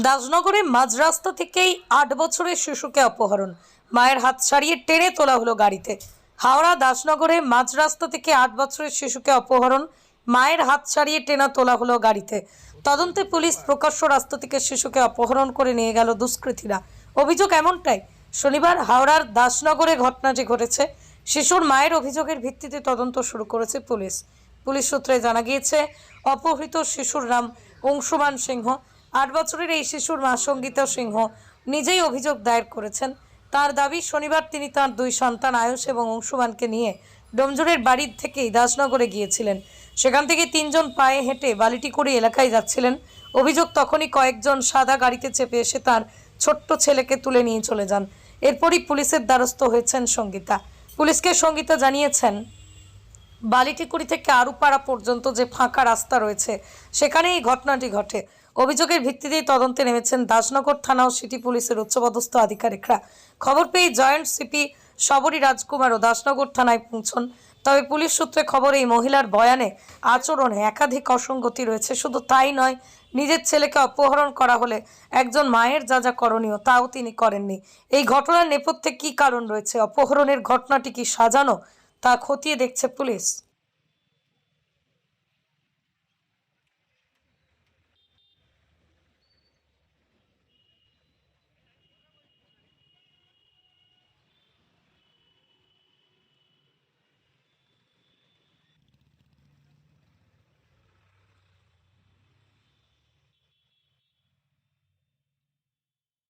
দাসনগরে মাঝ রাস্তা থেকেই আট বছরের শিশুকে অপহরণ। মায়ের হাত ছাড়িয়ে টেনে তোলা হলো গাড়িতে। হাওড়া দাসনগরে মাঝ রাস্তা থেকে আট বছরের শিশুকে অপহরণ, মায়ের হাত ছাড়িয়ে টেনা তোলা হলো গাড়িতে। তদন্তে পুলিশ প্রকাশ্য রাস্তা থেকে শিশুকে অপহরণ করে নিয়ে গেল দুষ্কৃতীরা। অভিযোগ এমনটাই, শনিবার হাওড়ার দাসনগরে ঘটনাটি ঘটেছে। শিশুর মায়ের অভিযোগের ভিত্তিতে তদন্ত শুরু করেছে পুলিশ। পুলিশ সূত্রে জানা গিয়েছে, অপহৃত শিশুর নাম অংশুমান সিংহ। আট বছরের এই শিশুর মা সঙ্গীতা সিংহ নিজেই অভিযোগ দায়ের করেছেন। তার দাবি, শনিবার তিনি তার দুই সন্তান আয়ুষ এবং অংশুমানকে নিয়ে ডোমজুরের বাড়ির থেকেই দাসনগরে গিয়েছিলেন। সেখান থেকে তিনজন পায়ে হেঁটে বালিটিকুড়ি এলাকায় যাচ্ছিলেন। অভিযোগ তখনই কয়েকজন সাদা গাড়িতে চেপে এসে তার ছোট্ট ছেলেকে তুলে নিয়ে চলে যান। এরপরই পুলিশের দ্বারস্থ হয়েছেন সঙ্গীতা। পুলিশকে সঙ্গীতা জানিয়েছেন, বালিটিকুড়ি থেকে আরুপাড়া পর্যন্ত যে ফাঁকা রাস্তা রয়েছে সেখানে এই ঘটনাটি ঘটে। অভিযোগের ভিত্তিতেই তদন্তে নেমেছেন দাসনগর থানা ও সিটি পুলিশের উচ্চপদস্থ আধিকারিকরা। খবর পেয়ে জয়েন্ট সিপি শবরী রাজকুমারও দাসনগর থানায় পৌঁছন। তবে পুলিশ সূত্রে খবর, এই মহিলার বয়ানে আচরণে একাধিক অসঙ্গতি রয়েছে। শুধু তাই নয়, নিজের ছেলেকে অপহরণ করা হলে একজন মায়ের যা যা করণীয় তাও তিনি করেননি। এই ঘটনার নেপথ্যে কী কারণ রয়েছে? অপহরণের ঘটনাটি কি সাজানো তা খতিয়ে দেখছে পুলিশ।